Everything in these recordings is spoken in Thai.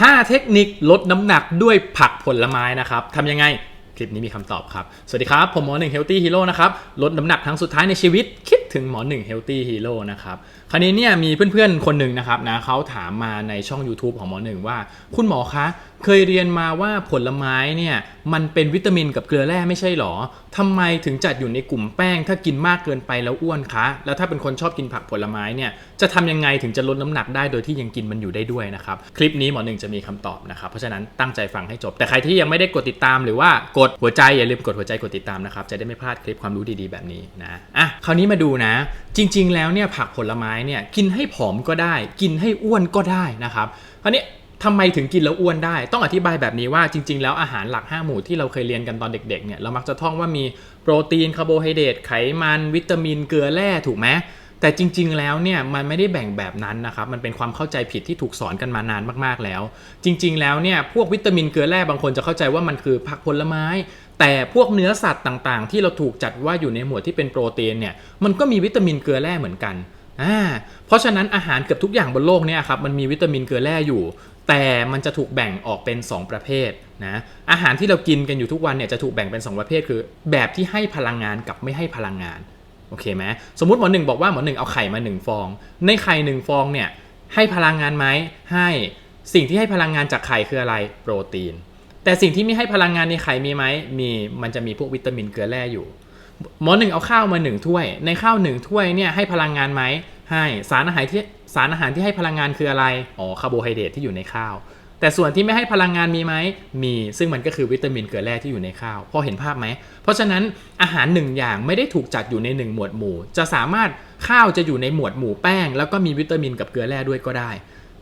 5 เทคนิคลดน้ำหนักด้วยผักผลไม้นะครับทำยังไงคลิปนี้มีคำตอบครับ สวัสดีครับ ผมหมอหนึ่งเฮลตี้ฮีโร่นะครับ ลดน้ำหนักครั้งสุดท้ายในชีวิต คิดถึงหมอหนึ่งเฮลตี้ฮีโร่นะครับ คราวนี้เนี่ยมีเพื่อนๆ คนหนึ่งนะครับนะเขาถามมาในช่อง YouTube ของหมอหนึ่งว่า คุณหมอคะ เคยเรียนมาว่าผลไม้เนี่ยมันเป็นวิตามินกับเกลือแร่ไม่ใช่หรอทำไมถึงจัดอยู่ในกลุ่มแป้ง ถ้ากินมากเกินไปแล้วอ้วนคะ แล้วถ้าเป็นคนชอบกินผักผลไม้เนี่ยจะทำยังไงถึงจะลดน้ำหนักได้โดยที่ยังกินมันอยู่ได้ด้วยนะครับ คลิปนี้หมอหนึ่งจะมีคำตอบนะครับ เพราะฉะนั้นตั้งใจฟังให้จบ แต่ใครที่ยังไม่ได้กดติดตามหรือว่ากดหัวใจอย่าลืมกดหัวใจกดติดตามนะครับจะได้ไม่พลาดคลิปความรู้ดีๆแบบนี้นะอะคราวนี้มาดูนะ จริง ๆ แล้วเนี่ยผักผลไม้เนี่ยกินให้ผอมก็ได้ กินให้อ้วนก็ได้นะครับคราวนี้ ทำไมถึงกินแล้วอ้วนได้ ต้องอธิบายแบบนี้ว่าจริง ๆ แล้วอาหารหลัก 5 หมู่ที่เราเคยเรียนกันตอนเด็กๆเนี่ยเรามักจะท่องว่ามีโปรตีนคาร์โบไฮเดรตไขมันวิตามินเกลือแร่ถูกไหมแต่จริง ๆ แล้วเนี่ยมันไม่ได้แบ่งแบบนั้นนะครับ มันเป็นความเข้าใจผิดที่ถูกสอนกันมานานมากๆแล้ว จริง ๆ แล้วเนี่ยพวกวิตามินเกลือแร่บางคนจะเข้าใจว่ามันคือผักผลไม้ แต่พวกเนื้อสัตว์ต่างๆ ที่เราถูกจัดว่าอยู่ในหมวดที่เป็นโปรตีนเนี่ยมันก็มีวิตามินเกลือแร่เหมือนกันอ่าเพราะฉะนั้นอาหารเกือบทุกอย่างบนโลกเนี่ยครับมันมีวิตามินเกลือแร่อยู่ แต่มันจะถูกแบ่งออกเป็น 2 ประเภทนะอาหารที่เรากินกันอยู่ทุกวันเนี่ยจะถูกแบ่งเป็น 2 ประเภท คือแบบที่ให้พลังงานกับไม่ให้พลังงานโอเคไหมสมมติหมอหนึ่งบอกว่าหมอหนึ่งเอาไข่มา 1 ฟอง ในไข่ 1 ฟองเนี่ยให้พลังงานไหมให้สิ่งที่ให้พลังงานจากไข่คืออะไรโปรตีน แต่สิ่งที่ไม่ให้พลังงานในไข่มีไหมมีมันจะมีพวกวิตามินเกลือแร่อยู่หมอหนึ่งเอาข้าวมาหนึ่งถ้วย ในข้าวหนึ่งถ้วยเนี่ยให้พลังงานไหม ให้สารอาหารที่สารอาหารที่ให้พลังงานคืออะไร อ๋อคาร์โบไฮเดรตที่อยู่ในข้าว แต่ส่วนที่ไม่ให้พลังงานมีไหม มี ซึ่งมันก็คือวิตามินเกลือแร่ที่อยู่ในข้าว พอเห็นภาพไหม เพราะฉะนั้นอาหารหนึ่งอย่างไม่ได้ถูกจัดอยู่ในหนึ่งหมวดหมู่ จะสามารถข้าวจะอยู่ในหมวดหมู่แป้ง แล้วก็มีวิตามินกับเกลือแร่ด้วยก็ได้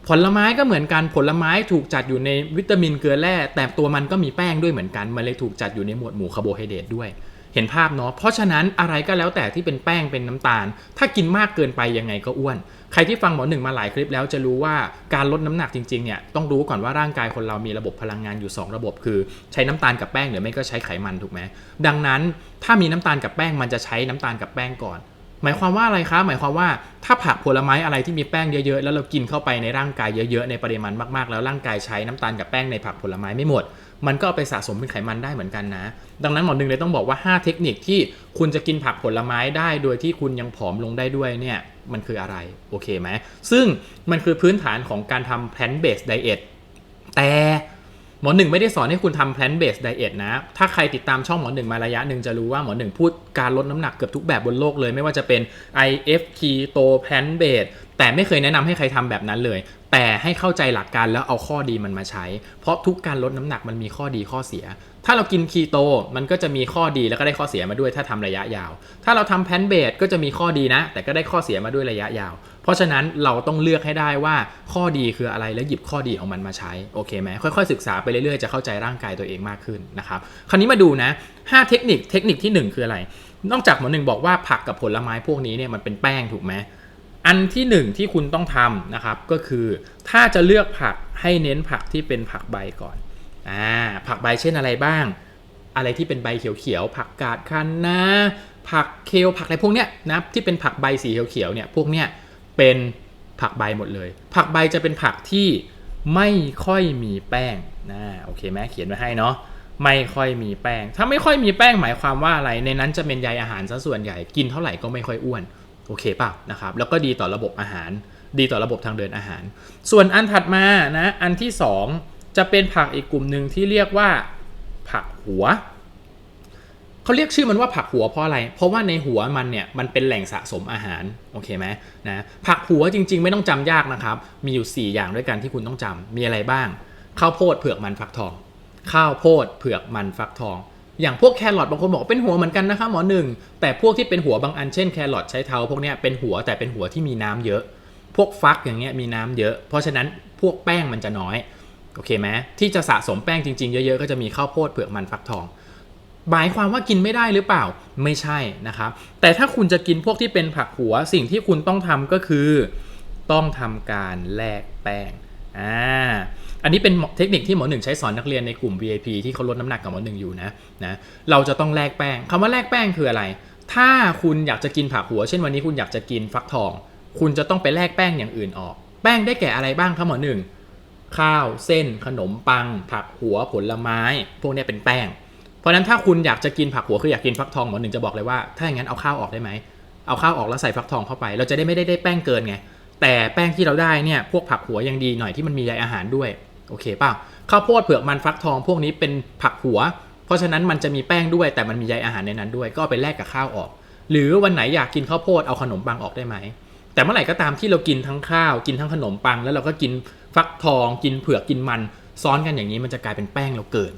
ผลไม้ก็เหมือนกัน ผลไม้ถูกจัดอยู่ในวิตามินเกลือแร่ แต่ตัวมันก็มีแป้งด้วยเหมือนกัน มันเลยถูกจัดอยู่ในหมวดหมู่คาร์โบไฮเดรตด้วย เห็นภาพเนาะเพราะฉะนั้นอะไรก็แล้วแต่ที่เป็นแป้งเป็นน้ำตาล ถ้ากินมากเกินไปยังไงก็อ้วน ใครที่ฟังหมอหนึ่งมาหลายคลิปแล้วจะรู้ว่าการลดน้ำหนักจริงๆเนี่ยต้องรู้ก่อนว่าร่างกายคนเรามีระบบพลังงานอยู่ 2 ระบบคือ ใช้น้ำตาลกับแป้งหรือไม่ก็ใช้ไขมันถูกไหมดังนั้นถ้ามีน้ำตาลกับแป้งมันจะใช้น้ำตาลกับแป้งก่อนหมายความว่าอะไรคะ หมายความว่าถ้าผักผลไม้อะไรที่มีแป้งเยอะๆ แล้วเรากินเข้าไปในร่างกายเยอะๆ ในปริมาณมากๆ แล้วร่างกายใช้น้ำตาลกับแป้งในผักผลไม้ไม่หมด มันก็เอาไปสะสมเป็นไขมันได้เหมือนกันนะ ดังนั้นหมอหนึ่งเลยต้องบอกว่า 5 เทคนิคที่คุณจะกินผักผลไม้ได้ โดยที่คุณยังผอมลงได้ด้วยเนี่ยมันคืออะไรโอเคไหมซึ่งมันคือพื้นฐานของการทำ plant based diet แต่หมอหนึ่งไม่ได้สอนให้คุณทำ plant based diet นะ ถ้าใครติดตามช่องหมอหนึ่งมาระยะหนึ่งจะรู้ว่าหมอหนึ่งพูดการลดน้ำหนักเกือบทุกแบบบนโลกเลย ไม่ว่าจะเป็น IF keto plant based แต่ไม่เคยแนะนำให้ใครทำแบบนั้นเลย แต่ให้เข้าใจหลักการแล้วเอาข้อดีมันมาใช้ เพราะทุกการลดน้ำหนักมันมีข้อดีข้อเสีย ถ้าเรากินคีโตมันก็จะมีข้อดีแล้วก็ได้ข้อเสียมาด้วยถ้าทำระยะยาว ถ้าเราทำแพนเบดก็จะมีข้อดีนะ แต่ก็ได้ข้อเสียมาด้วยระยะยาว เพราะฉะนั้นเราต้องเลือกให้ได้ว่าข้อดีคืออะไรแล้วหยิบข้อดีของมันมาใช้โอเคไหมค่อยๆศึกษาไปเรื่อยๆจะเข้าใจร่างกายตัวเองมากขึ้นนะครับคราวนี้มาดูนะ 5 เทคนิคเทคนิคที่ 1 คืออะไร นอกจากหมอหนึ่งบอกว่าผักกับผลไม้พวกนี้เนี่ยมันเป็นแป้งถูกไหม อันที่หนึ่งที่คุณต้องทำนะครับก็คือถ้าจะเลือกผักให้เน้นผักที่เป็นผักใบก่อนอ่าผักใบเช่นอะไรบ้าง อะไรที่เป็นใบเขียวๆผักกาดคะน้าผักเคลผักอะไรพวกเนี้ยนะที่เป็นผักใบสีเขียวๆเนี่ยพวกเนี้ยเป็นผักใบหมดเลย ผักใบจะเป็นผักที่ไม่ค่อยมีแป้งนะโอเคไหมเขียนไว้ให้เนาะไม่ค่อยมีแป้ง ถ้าไม่ค่อยมีแป้งหมายความว่าอะไรในนั้นจะเป็นใยอาหารซะส่วนใหญ่กินเท่าไหร่ก็ไม่ค่อยอ้วน โอเคป่ะนะครับแล้วก็ดีต่อระบบอาหาร ดีต่อระบบทางเดินอาหาร ส่วนอันถัดมานะอันที่สองจะเป็นผักอีกกลุ่มหนึ่งที่เรียกว่าผักหัวเขาเรียกชื่อมันว่าผักหัวเพราะอะไร เพราะว่าในหัวมันเนี่ยมันเป็นแหล่งสะสมอาหาร โอเคไหมนะ ผักหัวจริง ๆ ไม่ต้องจำยากนะครับ มีอยู่ 4 อย่างด้วยกันที่คุณต้องจำมีอะไรบ้าง ข้าวโพดเผือกมันฟักทอง ข้าวโพดเผือกมันฟักทอง อย่างพวกแครอทบางคนบอกเป็นหัวเหมือนกันนะคะหมอหนึ่งแต่พวกที่เป็นหัวบางอันเช่นแครอทใช้เท้าพวกเนี้ยเป็นหัวแต่เป็นหัวที่มีน้ำเยอะ พวกฟักอย่างเงี้ยมีน้ำเยอะ เพราะฉะนั้นพวกแป้งมันจะน้อยโอเคไหมที่จะสะสมแป้งจริงๆ เยอะๆ ก็จะมีข้าวโพดเผือกมันฟักทองหมายความว่ากินไม่ได้หรือเปล่าไม่ใช่นะครับแต่ถ้าคุณจะกินพวกที่เป็นผักหัวสิ่งที่คุณต้องทำก็คือ ต้องทำการแลกแป้งอ่า อันนี้เป็นเทคนิคที่หมอหนึ่งใช้สอนนักเรียนในกลุ่ม VIP ที่เขาลดน้ำหนักกับหมอหนึ่งอยู่นะนะเราจะต้องแลกแป้งคำว่าแลกแป้งคืออะไร ถ้าคุณอยากจะกินผักหัว เช่นวันนี้คุณอยากจะกินฟักทอง คุณจะต้องไปแลกแป้งอย่างอื่นออก แป้งได้แก่อะไรบ้างครับหมอหนึ่งข้าวเส้น ขนมปัง ผักหัวผลไม้ พวกนี้เป็นแป้ง เพราะฉะนั้นถ้าคุณอยากจะกินผักหัวคืออยากกินฟักทองหมอหนึ่งจะบอกเลยว่าถ้าอย่างนั้นเอาข้าวออกได้ไหมเอาข้าวออกแล้วใส่ฟักทองเข้าไป เราจะได้ไม่ได้ได้แป้งเกินไงแต่แป้งที่เราได้เนี่ยพวกผักหัวยังดีหน่อยที่มันมีใยอาหารด้วย โอเคเปล่าข้าวโพดเผือกมันฟักทองพวกนี้เป็นผักหัว เพราะฉะนั้นมันจะมีแป้งด้วย แต่มันมีใยอาหารในนั้นด้วย ก็ไปแลกกับข้าวออก หรือวันไหนอยากกินข้าวโพดเอาขนมปังออกได้ไหมแต่เมื่อไหร่ก็ตามที่เรากินทั้งข้าวกินทั้งขนมปัง แล้วเราก็กินฟักทอง กินเผือกกินมันซ้อนกันอย่างนี้มันจะกลายเป็นแป้งเราเกิน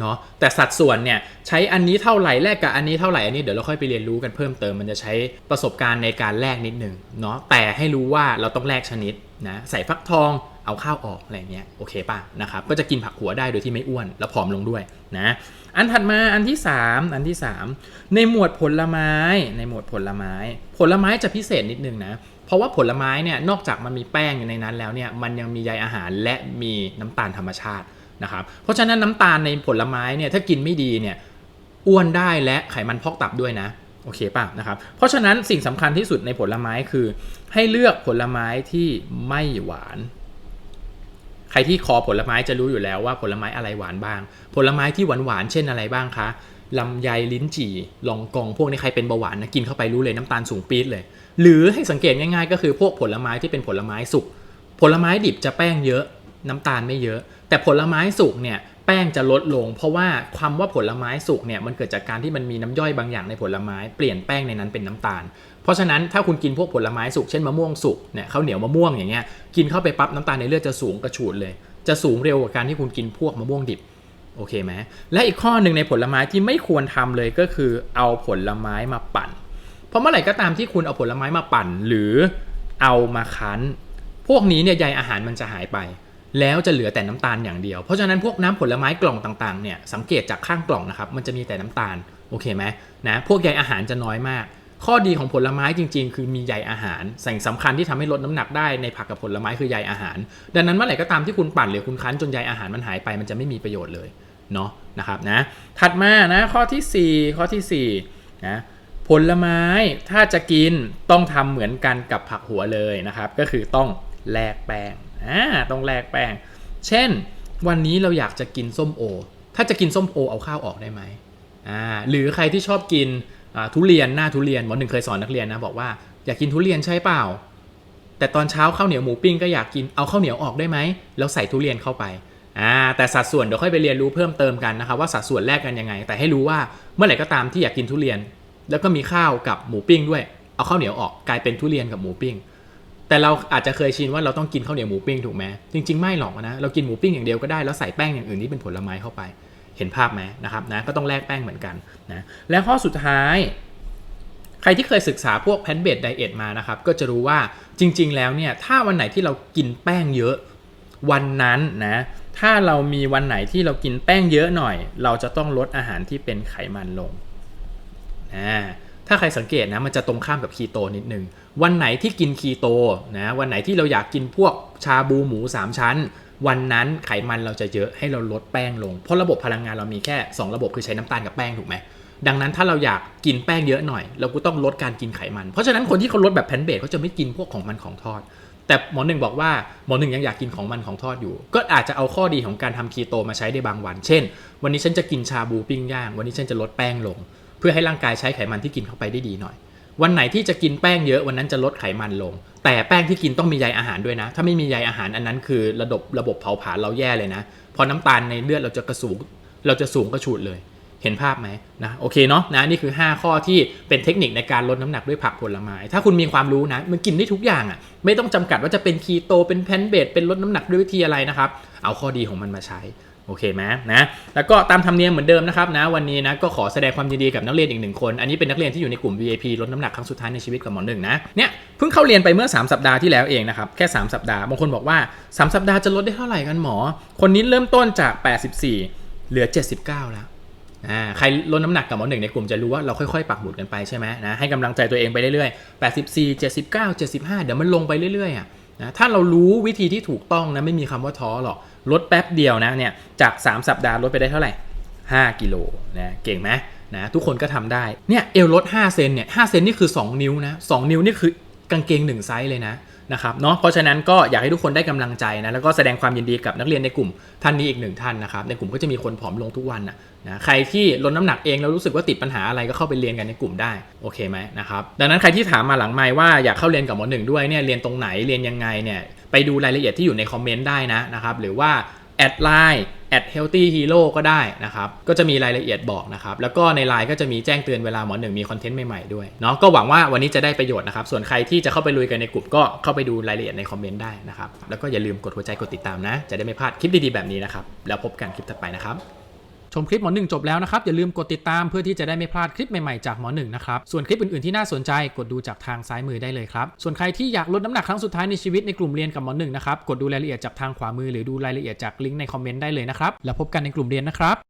เนาะแต่สัดส่วนเนี่ยใช้อันนี้เท่าไหร่แลกกับอันนี้เท่าไหร่อันนี้เดี๋ยวเราค่อยไปเรียนรู้กันเพิ่มเติมมันจะใช้ประสบการณ์ในการแลกนิดนึงเนาะแต่ให้รู้ว่าเราต้องแลกชนิดนะใส่ฟักทอง เอาข้าวออกอะไรเงี้ยโอเคป่ะนะครับก็จะกินผักหัวได้โดยที่ไม่อ้วนแล้วผอมลงด้วยนะอันถัดมาอันที่ 3 อันที่ 3 ในหมวดผลไม้ในหมวดผลไม้ ผลไม้จะพิเศษนิดนึงนะเพราะว่าผลไม้เนี่ยนอกจากมันมีแป้งอยู่ในนั้นแล้วเนี่ยมันยังมีใยอาหารและมีน้ำตาลธรรมชาตินะครับเพราะฉะนั้นน้ำตาลในผลไม้เนี่ยถ้ากินไม่ดีเนี่ยอ้วนได้และไขมันพอกตับด้วยนะโอเคป่ะนะครับ เพราะฉะนั้นสิ่งสำคัญที่สุดในผลไม้คือ ให้เลือกผลไม้ที่ไม่หวาน ใครที่คอผลไม้จะรู้อยู่แล้วว่าผลไม้อะไรหวานบ้าง ผลไม้ที่หวานหวานๆเช่นอะไรบ้างคะลำไยลิ้นจี่ลองกอง พวกนี้ใครเป็นเบาหวานนะกินเข้าไปรู้เลยน้ำตาลสูงปี๊ดเลย หรือให้สังเกตง่ายๆ ก็คือพวกผลไม้ที่เป็นผลไม้สุกผลไม้ดิบจะแป้งเยอะน้ำตาลไม่เยอะ แต่ผลไม้สุกเนี่ย แป้งจะลดลง เพราะว่าความว่าผลไม้สุกเนี่ยมันเกิดจากการที่มันมีน้ำย่อยบางอย่างในผลไม้เปลี่ยนแป้งในนั้นเป็นน้ำตาล เพราะฉะนั้นถ้าคุณกินพวกผลไม้สุกเช่นมะม่วงสุกเนี่ยข้าวเหนียวมะม่วงอย่างเงี้ยกินเข้าไปปั๊บน้ำตาลในเลือดจะสูงกระฉูดเลย จะสูงเร็วกว่าการที่คุณกินพวกมะม่วงดิบโอเคไหมและอีกข้อหนึ่งในผลไม้ที่ไม่ควรทำเลยก็คือเอาผลไม้มาปั่น เพราะเมื่อไหร่ก็ตามที่คุณเอาผลไม้มาปั่น หรือเอามาคั้น พวกนี้เนี่ยใยอาหารมันจะหายไป แล้วจะเหลือแต่น้ำตาลอย่างเดียว เพราะฉะนั้นพวกน้ำผลไม้กล่องต่างๆเนี่ยสังเกตจากข้างกล่องนะครับมันจะมีแต่น้ำตาลโอเคไหมนะพวกใยอาหารจะน้อยมาก ข้อดีของผลไม้จริง ๆ คือมีใยอาหารสิ่งสำคัญที่ทำให้ลดน้ำหนักได้ในผักกับผลไม้คือใยอาหาร ดังนั้นเมื่อไหร่ก็ตามที่คุณปั่นหรือคุณคั้นจนใยอาหารมันหายไปมันจะไม่มีประโยชน์เลยเนาะนะครับนะถัดมานะข้อทีสี่4 ข้อที่4นะผลไม้ถ้าจะกินต้องทำเหมือนกันกับผักหัวเลยนะครับ ก็คือต้อง แลกแป้งอ่าต้องแลกแป้ง เช่น วันนี้เราอยากจะกินส้มโอ ถ้าจะกินส้มโอเอาข้าวออกได้ไหมอ่าหรือใครที่ชอบกินอ่าทุเรียนหน้าทุเรียนหมอหนึ่งเคยสอนนักเรียนนะบอกว่าอยากกินทุเรียนใช่เปล่า แต่ตอนเช้าข้าวเหนียวหมูปิ้งก็อยากกินเอาข้าวเหนียวออกได้ไหมแล้วใส่ทุเรียนเข้าไปอ่าแต่สัดส่วนเดี๋ยวค่อยไปเรียนรู้เพิ่มเติมกันนะครับว่าสัดส่วนแลกกันยังไง แต่ให้รู้ว่าเมื่อไหร่ก็ตามที่อยากกินทุเรียน แล้วก็มีข้าวกับหมูปิ้งด้วย เอาข้าวเหนียวออกกลายเป็นทุเรียนกับหมูปิ้ง แต่เราอาจจะเคยชินว่าเราต้องกินข้าวเหนียวหมูปิ้งถูกไหมจริง ๆ ไม่หรอกนะ เรากินหมูปิ้งอย่างเดียวก็ได้ แล้วใส่แป้งอย่างอื่นที่เป็นผลไม้เข้าไป เห็นภาพไหมนะครับนะ ก็ต้องแลกแป้งเหมือนกันนะ และข้อสุดท้าย ใครที่เคยศึกษาพวกแพนเบดไดเอทมานะครับ ก็จะรู้ว่าจริง ๆ แล้วเนี่ย ถ้าวันไหนที่เรากินแป้งเยอะ วันนั้นนะ ถ้าเรามีวันไหนที่เรากินแป้งเยอะหน่อย เราจะต้องลดอาหารที่เป็นไขมันลงนะ ถ้าใครสังเกตนะมันจะตรงข้ามกับคีโตนิดนึง วันไหนที่กินคีโตนะวันไหนที่เราอยากกินพวกชาบูหมู 3 ชั้น วันนั้นไขมันเราจะเยอะให้เราลดแป้งลง เพราะระบบพลังงานเรามีแค่ 2 ระบบคือใช้น้ำตาลกับแป้งถูกไหมดังนั้นถ้าเราอยากกินแป้งเยอะหน่อย เราก็ต้องลดการกินไขมัน เพราะฉะนั้นคนที่เขาลดแบบแพนเบสเขาจะไม่กินพวกของมันของทอด แต่หมอหนึ่งบอกว่าหมอหนึ่งยังอยากกินของมันของทอดอยู่ ก็อาจจะเอาข้อดีของการทำคีโตมาใช้ได้บางวัน เช่น วันนี้ฉันจะกินชาบูปิ้งย่าง วันนี้ฉันจะลดแป้งลง เพื่อให้ร่างกายใช้ไขมันที่กินเข้าไปได้ดีหน่อย วันไหนที่จะกินแป้งเยอะวันนั้นจะลดไขมันลง แต่แป้งที่กินต้องมีใยอาหารด้วยนะ ถ้าไม่มีใยอาหารอันนั้นคือระบบระบบเผาผลาญเราแย่เลยนะ พอน้ำตาลในเลือดเราจะกระสูงเราจะสูงกระฉูดเลย เห็นภาพไหมนะโอเคเนาะนะนี่คือ 5 ข้อที่เป็นเทคนิคในการลดน้ำหนักด้วยผักผลไม้ ถ้าคุณมีความรู้นะมันกินได้ทุกอย่างอะ่ะไม่ต้องจำกัดว่าจะเป็นคีโตเป็นแพนเบดเป็นลดน้ำหนักด้วยวิธีอะไรนะครับเอาข้อดีของมันมาใช้ โอเคไหมนะแล้วก็ตามธรรมเนียมเหมือนเดิมนะครับนะวันนี้นะก็ขอแสดงความยินดีกับนักเรียนอีกหนึ่งคน อันนี้เป็นนักเรียนที่อยู่ในกลุ่ม VIP ลดน้ำหนักครั้งสุดท้ายในชีวิตกับหมอหนึ่งนะเนี่ยเพิ่งเข้าเรียนไปเมื่อ 3 สัปดาห์ที่แล้วเองนะครับแค่ 3 สัปดาห์บางคนบอกว่า 3 สัปดาห์จะลดได้เท่าไหร่กันหมอ คนนี้เริ่มต้นจาก 84 เหลือ 79 แล้วอ่าใครลดน้ำหนักกับหมอหนึ่งในกลุ่มจะรู้ว่าเราค่อยๆ ปักหมุดกันไปใช่ไหมนะให้กำลังใจตัวเองไปเรื่อยๆ 84 79 75 เดี๋ยวมันลงไปเรื่อยๆอะนะถ้าเรารู้วิธีที่ถูกต้องนะไม่มีคำว่าท้อหรอก ลดแป๊บเดียวนะเนี่ยจาก 3 สัปดาห์ลดไปได้เท่าไหร่ 5 กิโลนะเก่งไหมนะทุกคนก็ทำได้เนี่ยเอวลด5เซนเนี่ย5เซนนี่คือ 2 นิ้วนะ2นิ้วนี่คือกางเกง1ไซส์เลยนะ นะครับเนาะเพราะฉะนั้นก็อยากให้ทุกคนได้กำลังใจนะแล้วก็แสดงความยินดีกับนักเรียนในกลุ่มท่านนี้อีกหนึ่งท่านนะครับในกลุ่มก็จะมีคนผอมลงทุกวันนะนะใครที่ลดน้ำหนักเองแล้วรู้สึกว่าติดปัญหาอะไรก็เข้าไปเรียนกันในกลุ่มได้โอเคไหมนะครับดังนั้นใครที่ถามมาหลังไม่ว่าอยากเข้าเรียนกับหมอหนึ่งด้วยเนี่ยเรียนตรงไหนเรียนยังไงเนี่ยไปดูรายละเอียดที่อยู่ในคอมเมนต์ได้นะนะครับหรือว่าแอดไลน์ แอด healthy hero ก็ได้นะครับ ก็จะมีรายละเอียดบอกนะครับ แล้วก็ในไลน์ก็จะมีแจ้งเตือนเวลาหมอหนึ่งมีคอนเทนต์ใหม่ๆด้วยเนาะก็หวังว่าวันนี้จะได้ประโยชน์นะครับ ส่วนใครที่จะเข้าไปลุยกันในกลุ่มก็เข้าไปดูรายละเอียดในคอมเมนต์ได้นะครับ แล้วก็อย่าลืมกดหัวใจกดติดตามนะ จะได้ไม่พลาดคลิปดีๆแบบนี้นะครับ แล้วพบกันคลิปถัดไปนะครับ ชมคลิปหมอหนึ่งจบแล้วนะครับ อย่าลืมกดติดตามเพื่อที่จะได้ไม่พลาดคลิปใหม่ๆจากหมอหนึ่งนะครับ ส่วนคลิปอื่นๆที่น่าสนใจกดดูจากทางซ้ายมือได้เลยครับ ส่วนใครที่อยากลดน้ำหนักครั้งสุดท้ายในชีวิตในกลุ่มเรียนกับหมอหนึ่งนะครับ กดดูรายละเอียดจากทางขวามือหรือดูรายละเอียดจากลิงก์ในคอมเมนต์ได้เลยนะครับ แล้วพบกันในกลุ่มเรียนนะครับ